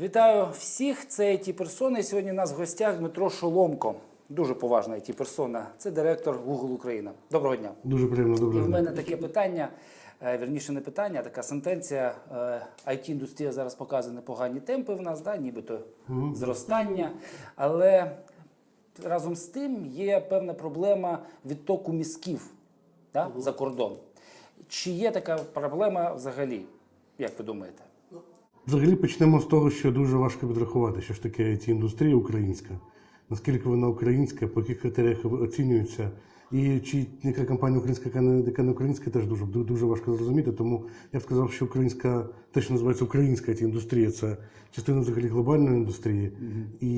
Вітаю всіх. Це it персони. Сьогодні у нас в гостях Дмитро Шоломко. Дуже поважна it персона. Це директор Google Україна. Доброго дня. Дуже приємно, І в мене таке питання, е, вірніше не питання, а така сентенція. it індустрія зараз показує непогані темпи в нас, да, нібито зростання. Але разом з тим є певна проблема відтоку мізків да, за кордон. Чи є така проблема взагалі? Як ви думаєте? Взагалі почнемо з того, що дуже важко підрахувати, що ж таке it індустрія українська, наскільки вона українська, по яких критеріях оцінюється. І чи яка компанія українська, яка не, українська, теж дуже дуже важко зрозуміти. Тому я б сказав, що українська, те, що називається українська it індустрія, це частина взагалі глобальної індустрії. І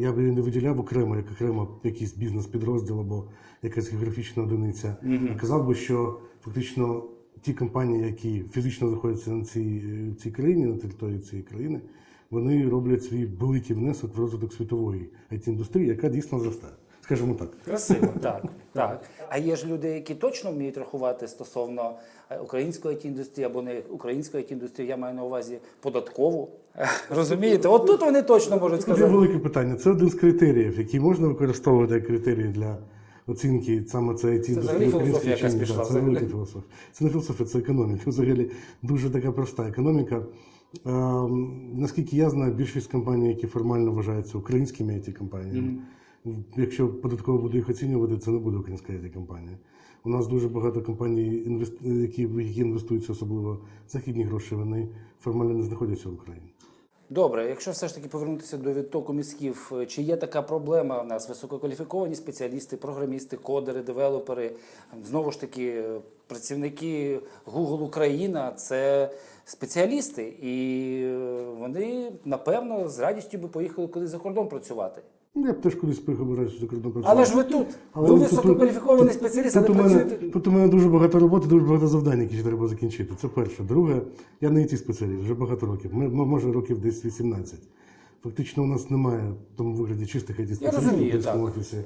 я б її не виділяв окремо, як окремо якийсь бізнес-підрозділ або якась географічна одиниця. А казав би, що фактично ті компанії, які фізично знаходяться на цій, е, цій країні, на території цієї країни, вони роблять свій великий внесок в розвиток світової it індустрії, яка дійсно зростає. Скажімо так. Красиво, так, так. А є ж люди, які точно вміють рахувати стосовно е, української it індустрії або не української it індустрії, я маю на увазі податкову. Розумієте? От тут вони точно можуть сказати. Це велике питання. Це один з критеріїв, який можна використовувати як критерії для оцінки саме це взагалі індустрії філософія якась чи ні. пішла Да, Це взагалі. велика філософія. Це не філософія, це економіка. Взагалі дуже така проста економіка. Ем, наскільки я знаю, більшість компаній, які формально вважаються українськими it компаніями якщо податково буде їх оцінювати, це не буде українська it компанія. У нас дуже багато компаній, які інвестуються, особливо західні гроші, вони формально не знаходяться в Україні. Добре, якщо все ж таки повернутися до відтоку мізків, е, чи є така проблема в нас висококваліфіковані спеціалісти, програмісти, кодери, девелопери, знову ж таки, е, працівники Google Україна це спеціалісти, і е, вони напевно з радістю би поїхали кудись за кордон працювати. Ну, я б теж поїхав радше за кордон працювати. Але ж ви тут, Але ви тут- висококваліфікований тут- спеціаліст, тут, але у мене, працюєте. тут у мене дуже багато роботи, дуже багато завдань, які ще треба закінчити. Це перше. Друге, я не it спеціаліст, вже багато років. Ми, ми- може років десь 18. Фактично у нас немає в тому вигляді чистих it спеціалістів розумію, так. офісі.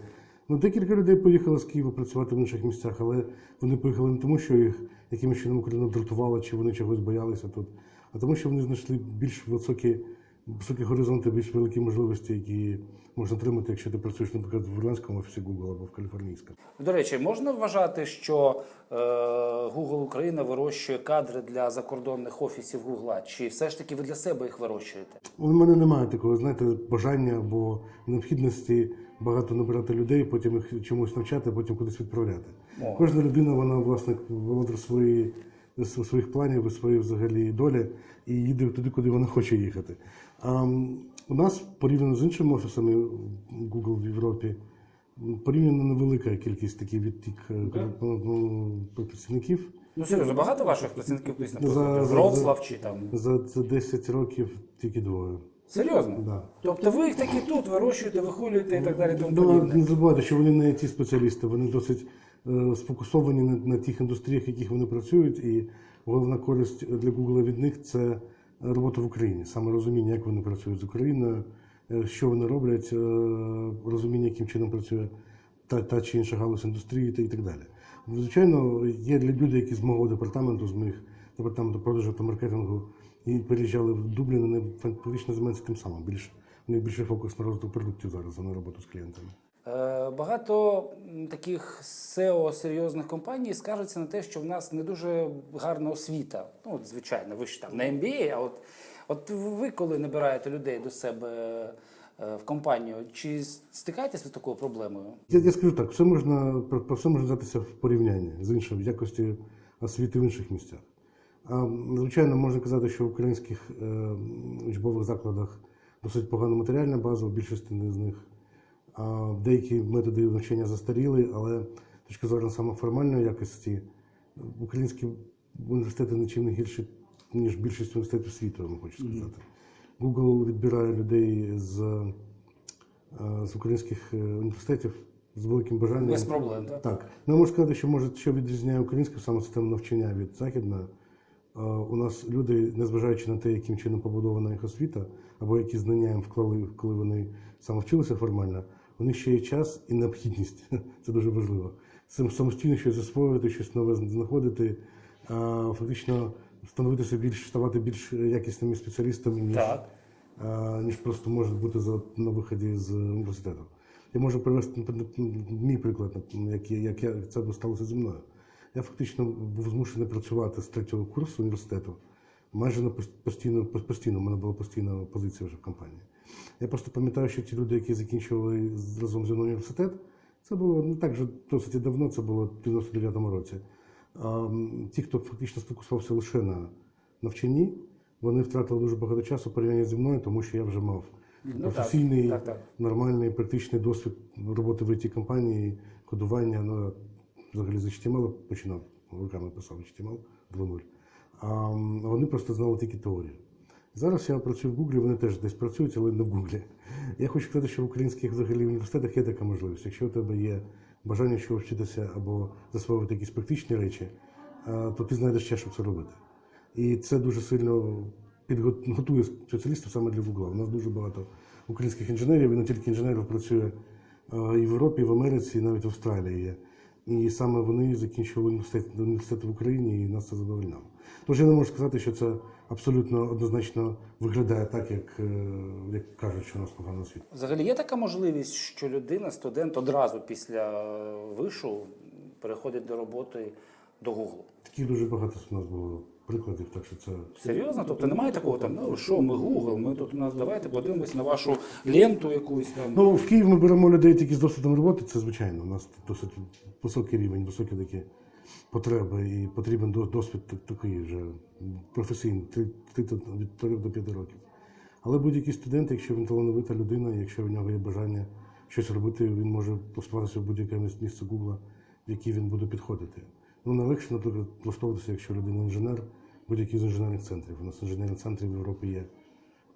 Ну, декілька людей поїхало з Києва працювати в інших місцях, але вони поїхали не тому, що їх якимось чином Україна дратувала, чи вони чогось боялися тут, а тому, що вони знайшли більш високі, високі горизонти, більш великі можливості, які можна отримати, якщо ти працюєш, наприклад, в ірландському офісі Google або в каліфорнійському. До речі, можна вважати, що е, Google Україна вирощує кадри для закордонних офісів Google, чи все ж таки ви для себе їх вирощуєте? У мене немає такого, знаєте, бажання або необхідності багато набирати людей, потім їх чомусь навчати, потім кудись відправляти. О. Кожна людина, вона власник володар своєї своїх планів, своєї взагалі долі і їде туди, куди вона хоче їхати. У нас порівняно з іншими офісами Google в Європі. Порівняно невелика кількість таких відтік е, ну, працівників. Ну серйозно, багато ваших працівників кудись, За- наприклад, Вроцлав чи там. За, за 10 років тільки двоє. Серйозно? Да. Тобто ви їх таки тут вирощуєте, вихолюєте і так далі. Тому Ну, подібне. не забувайте, що вони не ті спеціалісти, вони досить е, сфокусовані на, на тих індустріях, в яких вони працюють, і головна користь для Google від них це робота в Україні, саме розуміння, як вони працюють з Україною, е, що вони роблять, е, розуміння, яким чином працює та, та чи інша галузь індустрії та і так далі. Звичайно, є для людей, які з мого департаменту, з моїх департаменту продажу та маркетингу, і переїжджали в Дублін, вони фактично займаються тим самим. Більш у них більше фокус на розвиток продуктів зараз, а не роботу з клієнтами. Е, Багато таких SEO серйозних компаній скаржаться на те, що в нас не дуже гарна освіта. Ну, звичайно, ви ж там на MBA, а от, от ви коли набираєте людей до себе е, в компанію, чи стикаєтесь ви з такою проблемою? Я, я скажу так, все можна про, про все можна взятися в порівнянні з іншою якості освіти в інших місцях. А, звичайно, можна казати, що в українських е, учбових закладах досить погана матеріальна база, у більшості з них. Деякі методи навчання застаріли, але з точки зору саме формальної якості, українські університети нічим не гірші, ніж більшість університетів світу, я вам хочу сказати. Google відбирає людей з, е, з українських е, університетів з великим бажанням. Без проблем, так? Так. Ну, я можу сказати, що може, що відрізняє українську саме систему навчання від західної. Е, У нас люди, незважаючи на те, яким чином побудована їх освіта, або які знання їм вклали, коли вони саме вчилися формально, у них ще є час і необхідність. Це дуже важливо. Сам- Самостійно щось засвоювати, щось нове знаходити, а, фактично становитися більш, ставати більш якісними спеціалістами, ніж Так. а, ніж просто може бути за, на виході з університету. Я можу привести мій приклад, як, як я, це сталося зі мною. Я фактично був змушений працювати з третього курсу університету. Майже на пос- постійно, пос- постійно, у мене була постійна позиція вже в компанії. Я просто пам'ятаю, що ті люди, які закінчували разом зі мною університет, це було не так вже досить давно, це було в 99-му році. А, ті, хто фактично сфокусувався лише на навчанні, вони втратили дуже багато часу порівняння зі мною, тому що я вже мав Ну, так, так, так. нормальний, практичний досвід роботи в it компанії, кодування. Ну, взагалі з HTML починав, руками писав HTML 2.0. А вони просто знали тільки теорію. Зараз я працюю в Гуглі, вони теж десь працюють, але не в Гуглі. Я хочу сказати, що в українських взагалі університетах є така можливість. Якщо у тебе є бажання чогось вчитися або засвоювати якісь практичні речі, то ти знайдеш час, щоб це робити. І це дуже сильно підго- готує спеціалістів саме для Гугла. У нас дуже багато українських інженерів, і не тільки інженерів працює е, і в Європі, і в Америці, і навіть в Австралії є. І саме вони закінчували університет, університет в Україні, і нас це задовольняло. Тож я не можу сказати, що це абсолютно однозначно виглядає так, як, е, як кажуть, що у нас погано освіта. Взагалі є така можливість, що людина, студент одразу після вишу переходить до роботи до Google. Таких дуже багато у нас було прикладів, так що це Серйозно? Тобто немає такого там, ну що, ми Google, ми тут у нас давайте подивимось на вашу ленту якусь там. Ну, в Київ ми беремо людей тільки з досвідом роботи, це звичайно. У нас досить високий рівень, високі такі потреби, і потрібен досвід такий вже професійний, до- від 3 до 5 років. Але будь-який студент, якщо він талановита людина, якщо в нього є бажання щось робити, він може влаштуватися в будь-яке міс- місце Гугла, в яке він буде підходити. Ну, найлегше, наприклад, влаштовуватися, якщо людина інженер, будь-який з інженерних центрів. У нас інженерні центрів в Європі є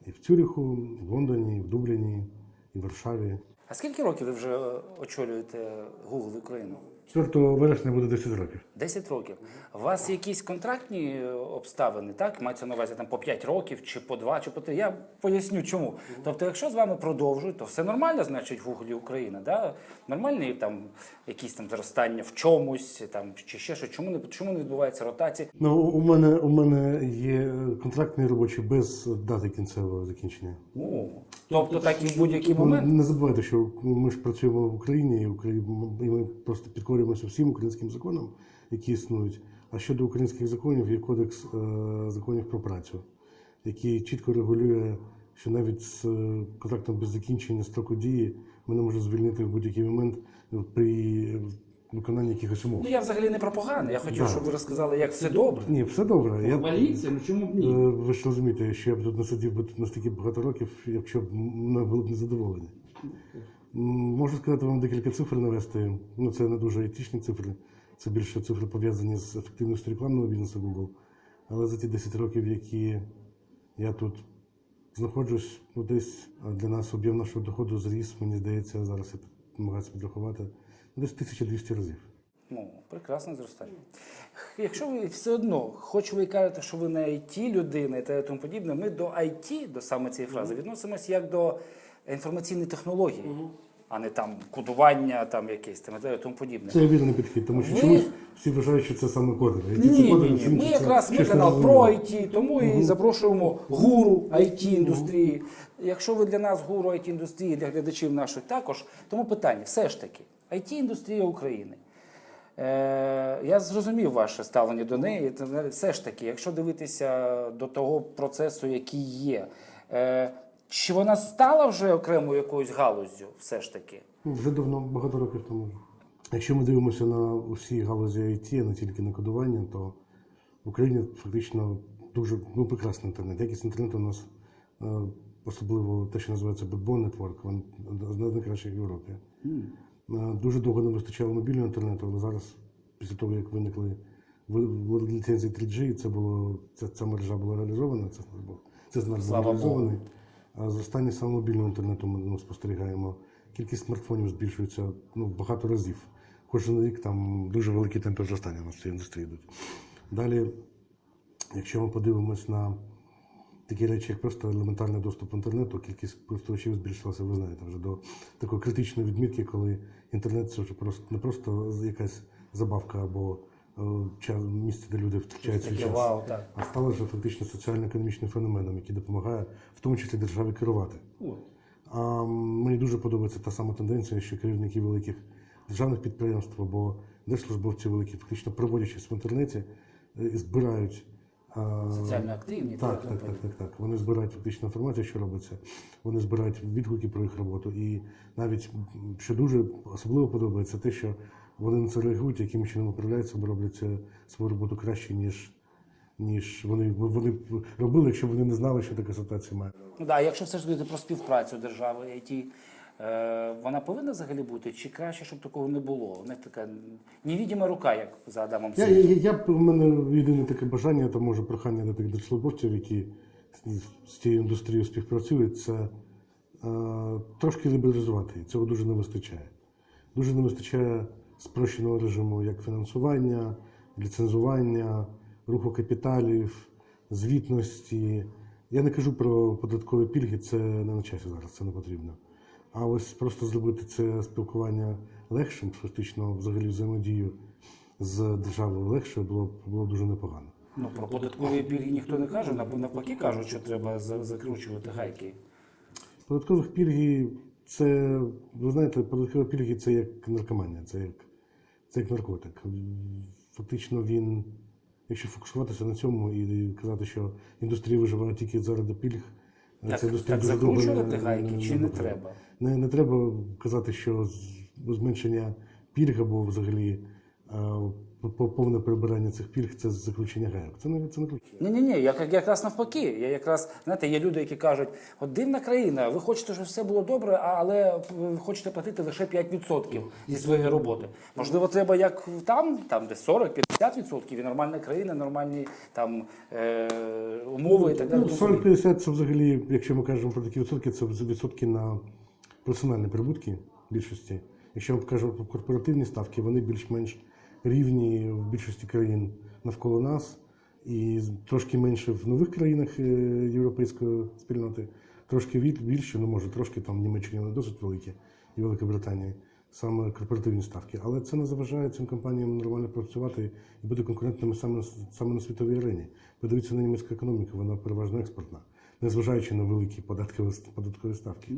і в Цюріху, і в Лондоні, і в Дубліні, і в Варшаві. А скільки років ви вже е, очолюєте Google Україну? 4 вересня буде 10 років. 10 років. У вас якісь контрактні е, обставини, так? Мається на увазі там по 5 років, чи по 2, чи по 3. Я поясню чому. Тобто, якщо з вами продовжують, то все нормально, значить, в Гуглі Україна. Да? Нормальні там якісь там зростання в чомусь, там, чи ще щось. Чому не, чому не відбувається ротація? Ну, у мене, у мене є контрактний робочий без дати кінцевого закінчення. О, тобто так і в будь-який Ну, момент. Не забувайте, що ми ж працюємо в Україні, і ми просто підкорюємося всім українським законам, які існують. А щодо українських законів, є кодекс е, законів про працю, який чітко регулює, що навіть з е, контрактом без закінчення строку дії мене може звільнити в будь-який момент при виконанні якихось умов. Ну я взагалі не про погане. Я хотів, Так. щоб ви розказали, як все добре. Ні, все добре. Я, Валіться, ну чому б Е, Ви ж розумієте, що я б тут не сидів би тут настільки багато років, якщо б ми були б незадоволені. Можу сказати вам декілька цифр навести. Ну, це не дуже етичні цифри, це більше цифри пов'язані з ефективністю рекламного бізнесу Google. Але за ті 10 років, які я тут знаходжусь, ну, десь для нас об'єм нашого доходу зріс, мені здається, зараз я намагаюся підрахувати, ну, десь 1200 разів. Ну, прекрасне зростання. Якщо ви все одно, хоч ви кажете, що ви не IT людина і тому подібне, ми до IT, до саме цієї фрази, відносимося як до інформаційної технології, а не там кодування, там якесь там і тому подібне. Це вірний підхід, тому що Ви- чомусь всі вважають, що це саме кодери. Ні, ні, кодери, ні. всім Ми якраз ми канал про. IT, тому і запрошуємо гуру IT індустрії. Якщо ви для нас гуру IT індустрії, для глядачів наших також, тому питання все ж таки, IT індустрія України. Е, я зрозумів ваше ставлення до неї. Все ж таки, якщо дивитися до того процесу, який є, е, чи вона стала вже окремою якоюсь галуззю, все ж таки? Ну, Вже давно, багато років тому. Якщо ми дивимося на усі галузі IT, а не тільки на кодування, то в Україні фактично дуже ну, прекрасний інтернет. Якість інтернету у нас, е, особливо те, що називається Backbone Network, він одна з найкращих в Європі. Е, Дуже довго не вистачало мобільного інтернету, але зараз, після того, як виникли ви- ви- ліцензії 3G, це було, ця, ця мережа була реалізована, це, це знак був Слава Богу. реалізований. А зростання саме мобільного інтернету ми ну, спостерігаємо. Кількість смартфонів збільшується ну, багато разів. Кожен рік там дуже великі темпи зростання в цій індустрії йдуть. Далі, якщо ми подивимось на такі речі, як просто елементарний доступ до інтернету, кількість користувачів збільшилася, ви знаєте, вже до такої критичної відмітки, коли інтернет це вже просто не просто якась забавка або місце, де люди втрачають свій час. вау, так. А стало вже фактично соціально-економічним феноменом, який допомагає в тому числі державі керувати. А мені дуже подобається та сама тенденція, що керівники великих державних підприємств або держслужбовці великі, фактично проводячись в інтернеті, е, збирають. Соціально активні. так, так, так, так, так. Вони збирають фактично інформацію, що робиться. Вони збирають відгуки про їх роботу. І навіть що дуже особливо подобається, те, що вони на це реагують, яким чином управляються, бо роблять свою роботу краще, ніж, ніж вони, вони робили, якщо вони не знали, що така ситуація має. Ну да, якщо все ж таки про співпрацю держави IT, е, вона повинна взагалі бути, чи краще, щоб такого не було? У них така невідима рука, як за Адамом Я, я, я, я у мене єдине таке бажання, то може прохання до тих держслужбовців, які з, з цією індустрією співпрацюють, це е, трошки лібералізувати. Цього дуже не вистачає. Дуже не вистачає спрощеного режиму як фінансування, ліцензування, руху капіталів, звітності. Я не кажу про податкові пільги, це не на часі зараз, це не потрібно. А ось просто зробити це спілкування легшим, фактично взагалі взаємодію з державою легше було б було дуже непогано. Ну, про податкові пільги ніхто не каже, нав- навпаки кажуть, що треба закручувати гайки. Податкових пільги це, ви знаєте, податкові пільги це як наркоманія, це як, це як наркотик. Фактично він, якщо фокусуватися на цьому і казати, що індустрія виживає тільки заради пільг, Так, ця індустрія так дуже закручувати гайки чи не не треба? Не, не треба казати, що зменшення пільг або взагалі е, повне прибирання цих пільг це заключення гайок. Це не це не ключ. Ні, ні, ні, я якраз навпаки. Я якраз знаєте, є люди, які кажуть, от дивна країна, ви хочете, щоб все було добре, але ви хочете платити лише 5% зі своєї роботи. Можливо, треба як там, там де 40-50% і нормальна країна, нормальні там е, умови і так далі. Ну, 40-50 це взагалі, якщо ми кажемо про такі відсотки, це відсотки на персональні прибутки більшості. Якщо ми кажемо про корпоративні ставки, вони більш-менш рівні в більшості країн навколо нас, і трошки менше в нових країнах е, європейської спільноти, трошки більше, ну може трошки там в Німеччині вони досить великі, і Великій Британії, саме корпоративні ставки. Але це не заважає цим компаніям нормально працювати і бути конкурентними саме, саме на світовій арені. Подивіться на німецьку економіку, вона переважно експортна, незважаючи на великі податкові, податкові ставки.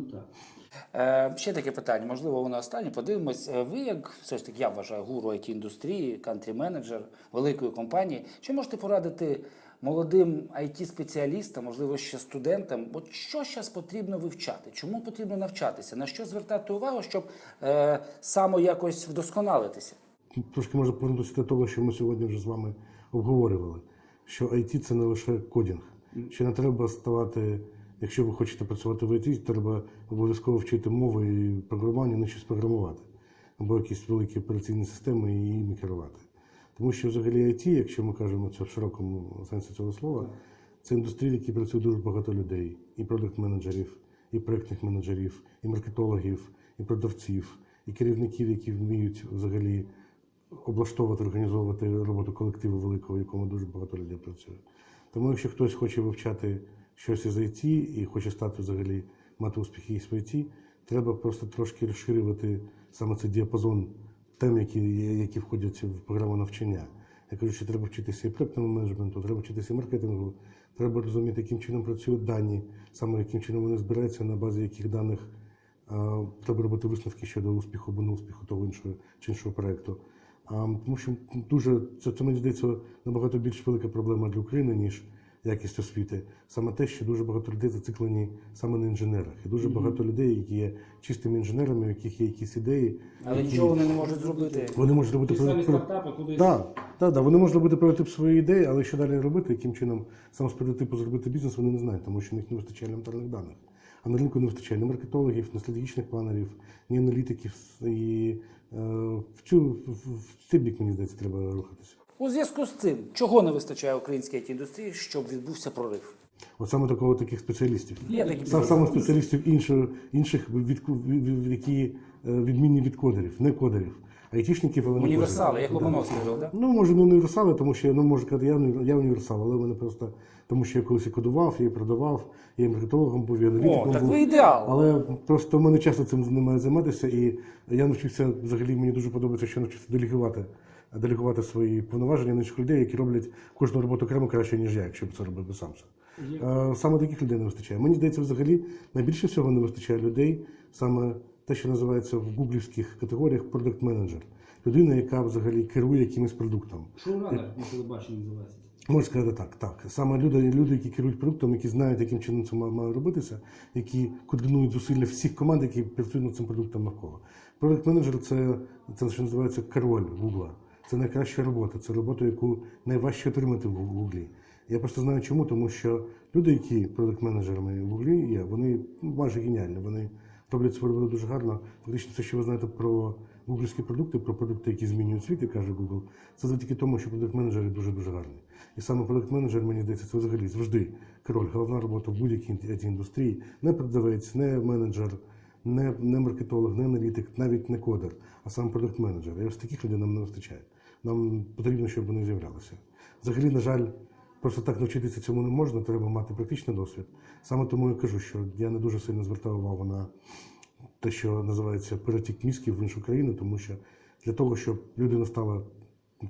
Е, ще таке питання, можливо, воно останнє. Подивимось. Е, Ви, як все ж таки, я вважаю, гуру it індустрії, кантрі-менеджер великої компанії. Що можете порадити молодим it спеціалістам можливо, ще студентам? От що зараз потрібно вивчати? Чому потрібно навчатися? На що звертати увагу, щоб е, само якось вдосконалитися? Трошки можна повернутися до того, що ми сьогодні вже з вами обговорювали, що IT це не лише кодінг. Ще не треба ставати, якщо ви хочете працювати в IT, треба обов'язково вчити мови і програмування, не щось програмувати, або якісь великі операційні системи і їми керувати. Тому що взагалі IT, якщо ми кажемо це в широкому сенсі цього слова, це індустрія, в якій працює дуже багато людей, і продакт-менеджерів, і проєктних менеджерів, і маркетологів, і продавців, і керівників, які вміють взагалі облаштовувати, організовувати роботу колективу великого, в якому дуже багато людей працює. Тому якщо хтось хоче вивчати щось із IT і хоче стати взагалі мати успіхи із IT, треба просто трошки розширювати саме цей діапазон тем, які, які входять в програму навчання. Я кажу, що треба вчитися і проєктному менеджменту, треба вчитися і маркетингу, треба розуміти, яким чином працюють дані, саме яким чином вони збираються, на базі яких даних треба робити висновки щодо успіху або неуспіху того іншого чи іншого проєкту. А, тому що дуже це, це мені здається набагато більш велика проблема для України, ніж якість освіти. Саме те, що дуже багато людей зациклені саме на інженерах. І дуже багато людей, які є чистими інженерами, у яких є якісь ідеї. Але які- нічого вони не можуть зробити. вони можуть робити Ті самі про- стартапи кудись. Так, так, так. Вони можуть робити прототип своєї ідеї, але що далі робити, яким чином саме з прототипу зробити бізнес, вони не знають, тому що в них не вистачає елементарних даних. А на ринку не вистачає ні маркетологів, ні стратегічних планерів, ні аналітиків. І е, в, цю, в, цей бік, мені здається, треба рухатися. У зв'язку з цим, чого не вистачає українській it індустрії, щоб відбувся прорив? От саме такого таких спеціалістів. Є такі Сам, саме спеціалістів інших, інших від, від, від, які е, відмінні від кодерів, не кодерів, айтішників, але не Універсали, як Ломановський говорив, так? Ну, може, не універсали, тому що ну, можу сказати, я, я універсал, але мене просто тому, що я колись і кодував, я і продавав, я і маркетологом був, і аналітиком О, так був. ви ідеал. Але просто в мене часто цим немає займатися, і я навчився взагалі мені дуже подобається, що я навчився делегувати делегувати свої повноваження на інших людей, які роблять кожну роботу окремо краще, ніж я, якщо б це робив би сам. Е, Саме таких людей не вистачає. Мені здається, взагалі найбільше всього не вистачає людей, саме те, що називається в гуглівських категоріях продакт менеджер Людина, яка взагалі керує якимось продуктом. Шоуранер на телебаченні називається. Можна сказати так, так. Саме люди, люди, які керують продуктом, які знають, яким чином це має, робитися, які координують зусилля всіх команд, які працюють над цим продуктом навколо. Продакт менеджер це, це що називається король Гугла. Це найкраща робота. Це робота, яку найважче отримати в Гуглі. Я просто знаю чому, тому що люди, які продакт менеджерами в Гуглі є, вони ну, майже геніальні. Вони свою роботу дуже гарно. Фактично, все, що ви знаєте про гуглівські продукти, про продукти, які змінюють світ, як каже Google, це завдяки тому, що продакт-менеджери дуже дуже гарні. І саме продакт-менеджер, мені здається, це взагалі завжди король, головна робота в будь-якій індустрії. Не продавець, не менеджер, не, не маркетолог, не аналітик, навіть не кодер, а сам продакт-менеджер. І ось таких людей нам не вистачає. Нам потрібно, щоб вони з'являлися. Взагалі, на жаль, просто так навчитися цьому не можна, треба мати практичний досвід. Саме тому я кажу, що я не дуже сильно звертав увагу на те, що називається перетік мізків в іншу країну, тому що для того, щоб людина стала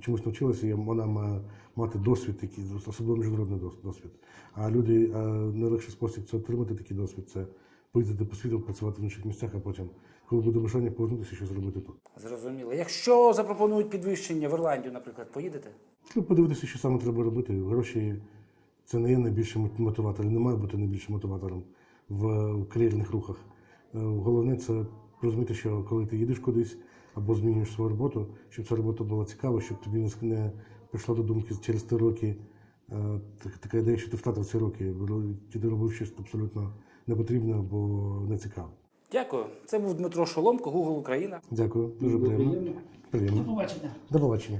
чомусь навчилася, вона має мати досвід, який особливо міжнародний досвід. А люди найлегший спосіб це отримати такий досвід, це поїздити по світу, працювати в інших місцях, а потім, коли буде бажання, повернутися, що зробити тут. Зрозуміло. Якщо запропонують підвищення в Ірландію, наприклад, поїдете? Ну, подивитися, що саме треба робити. Гроші це не є найбільшим мотиватором, не має бути найбільшим мотиватором в кар'єрних рухах. Е, Головне це розуміти, що коли ти їдеш кудись або змінюєш свою роботу, щоб ця робота була цікава, щоб тобі не прийшла до думки через три роки е, така ідея, що ти втратив ці роки, ти робив щось абсолютно непотрібне або нецікаве. Дякую. Це був Дмитро Шоломко, Google Україна. Дякую, дуже приємно. приємно. До побачення. До побачення.